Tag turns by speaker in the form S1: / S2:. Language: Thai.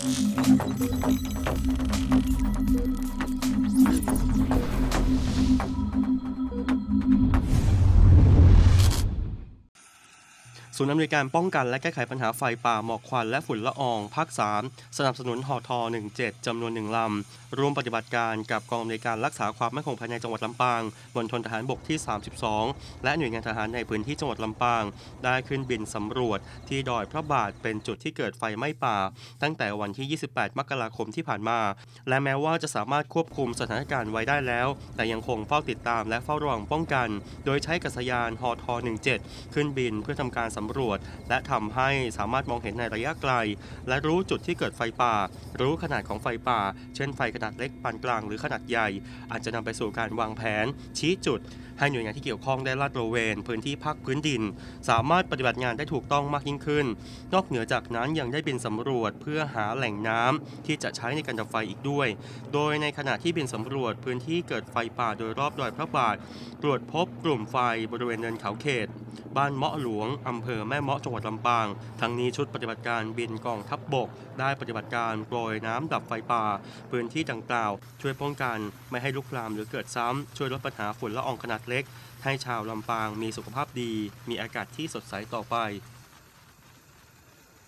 S1: Thank you. ศูนย์อำนวยการป้องกันและแก้ไขปัญหาไฟป่าหมอกควันและฝุ่นละอองภาค 3 สนับสนุนหอทอ17 จำนวนหนึ่งลำ ร่วมปฏิบัติการกับกองอำนวยการรักษาความมั่นคงภายในจังหวัดลำปางมณฑลทหารบกที่ 32 และหน่วยงานทหารในพื้นที่จังหวัดลำปาง ได้ขึ้นบินสำรวจที่ดอยพระบาทเป็นจุดที่เกิดไฟไหม้ป่า ตั้งแต่วันที่ 28 มกราคมที่ผ่านมา และแม้ว่าจะสามารถควบคุมสถานการณ์ไว้ได้แล้ว แต่ยังคงเฝ้าติดตามและเฝ้าระวังป้องกัน โดยใช้กัศยานฮอทอ17 ขึ้นบินเพื่อทำการสำรวจ และทำให้สามารถมองเห็นในระยะไกล และรู้จุดที่เกิดไฟป่า รู้ขนาดของไฟป่า เช่นไฟขนาดเล็กปานกลางหรือขนาดใหญ่ อาจจะนำไปสู่การวางแผน ชี้จุด ให้หน่วยงานที่เกี่ยวข้องได้ลาดตระเวน พื้นที่ภาคพื้นดิน สามารถปฏิบัติงานได้ถูกต้องมากยิ่งขึ้น นอกเหนือจากนั้นยังได้บินสำรวจเพื่อหาแหล่งน้ำที่จะใช้ในการดับไฟอีกด้วย โดยในขณะที่บินสำรวจพื้นที่เกิดไฟป่าโดยรอบดอยพระบาทตรวจพบกลุ่มไฟบริเวณเนินเขาเขต บ้านเมาะหลวงอำเภอแม่เมาะจังหวัดลำปาง ทั้งนี้ชุดปฏิบัติการบินกองทัพบบก ได้ปฏิบัติการโปรยน้ำดับไฟป่า พื้นที่ดังกล่าว ช่วยป้องกันไม่ให้ลุกลามหรือเกิดซ้ำ ช่วยลดปัญหาฝุ่นละอองขนาดเล็ก ให้ชาวลำปางมีสุขภาพดี มีอากาศที่สดใสต่อไป